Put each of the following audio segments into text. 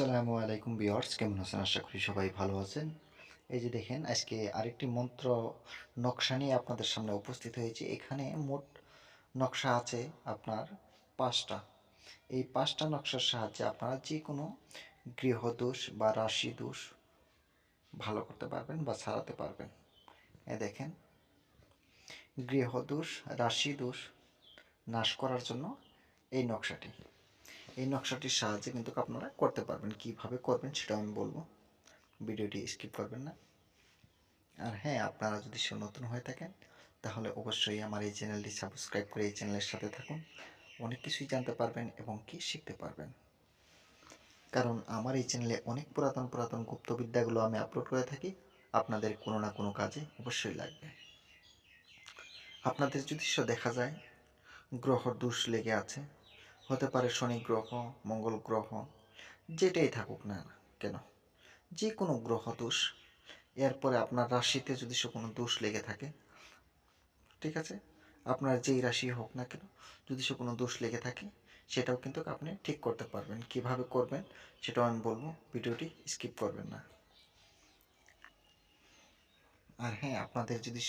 আসসালামু আলাইকুম বিয়ার্স কেমন আছেন? আশা করি সবাই ভালো আছেন। এই যে দেখেন, আজকে আরেকটি মন্ত্র নকশা নিয়ে আপনাদের সামনে উপস্থিত হয়েছে। এখানে মোট নকশা আছে আপনার পাঁচটা। এই পাঁচটা নকশার সাহায্যে আপনারা যে কোনো গৃহদোষ বা রাশি দোষ ভালো করতে পারবেন বা ছাড়াতে পারবেন। এ দেখেন গৃহদোষ রাশি দোষ নাশ করার জন্য এই নকশাটি। এই নকশাটির সাহায্যে কিন্তু আপনারা করতে পারবেন। কীভাবে করবেন সেটা আমি বলব। ভিডিওটি স্কিপ করবেন না। আর হ্যাঁ আপনারা যদি সে নতুন হয়ে থাকেন, তাহলে অবশ্যই আমার এই চ্যানেলটি সাবস্ক্রাইব করে এই চ্যানেলের সাথে থাকুন। অনেক কিছুই জানতে পারবেন এবং কি শিখতে পারবেন। কারণ আমার এই চ্যানেলে অনেক পুরাতন পুরাতন গুপ্তবিদ্যাগুলো আমি আপলোড করে থাকি। আপনাদের কোনো না কোনো কাজে অবশ্যই লাগবে। আপনাদের যদি সে দেখা যায়, গ্রহ দোষ লেগে আছে হতে পারে শনি গ্রহ, মঙ্গল গ্রহ, যেটাই থাকুক না কেন যে কোনো গ্রহ দোষ। এরপরে আপনার রাশিতে যদি সে কোনো দোষ লেগে থাকে, ঠিক আছে? আপনার যেই রাশি হোক না কেন, যদি সে কোনো দোষ লেগে থাকে, সেটাও কিন্তু আপনি ঠিক করতে পারবেন। কীভাবে করবেন, সেটাও আমি বলব, ভিডিওটি স্কিপ করবেন না। আর হ্যাঁ আপনাদের যদি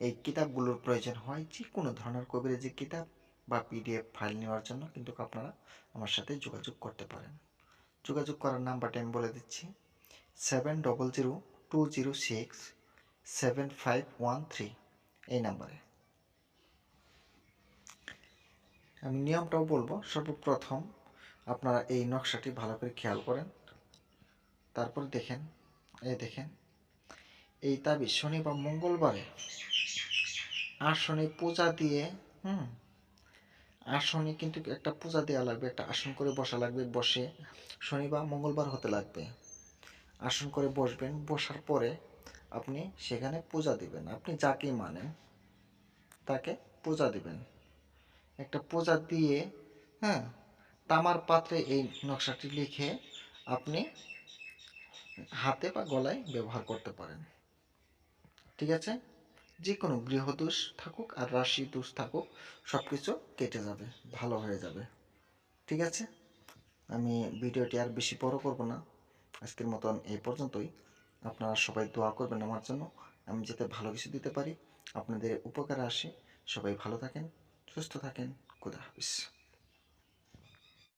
এই কিতাবগুলোর প্রয়োজন হয় যে কোনো ধরনের কবিরাজি কিতাব বা পিডিএফ ফাইল নেওয়ার জন্য কিন্তু আপনারা আমার সাথে যোগাযোগ করতে পারেন। যোগাযোগ করার নাম্বারটা আমি বলে দিচ্ছি। Seven double zero two zero six seven five one three এই নাম্বারে। আমি নিয়মটাও বলব, সর্বপ্রথম আপনারা এই নকশাটি ভালো করে খেয়াল করেন। তারপর দেখেন, এই দেখেন, এই তাবিজ শনি বা মঙ্গলবারে আর শনি পূজা দিয়ে, হুম আসনে কিন্তু একটা পূজা দেওয়া লাগবে, একটা আসন করে বসা লাগবে, বসে শনি বা মঙ্গলবার হতে লাগবে। আসন করে বসবেন, বসার পরে আপনি সেখানে পূজা দিবেন। আপনি যাকেই মানেন, তাকে পূজা দিবেন। একটা পূজা দিয়ে হ্যাঁ তামার পাত্রে এই নকশাটি লিখে আপনি হাতে বা গলায় ব্যবহার করতে পারেন। ঠিক আছে? যে কোনো গৃহদোষ থাকুক আর রাশি দোষ থাকুক সব কিছু কেটে যাবে, ভালো হয়ে যাবে। ঠিক আছে? আমি ভিডিওটি আর বেশি বড় করব না। আজকের মতন এই পর্যন্তই। আপনারা সবাই দোয়া করবেন আমার জন্য। আমি যাতে ভালো কিছু দিতে পারি, আপনাদের উপকার আসে। সবাই ভালো থাকেন, সুস্থ থাকেন। খুদা হাফিজ।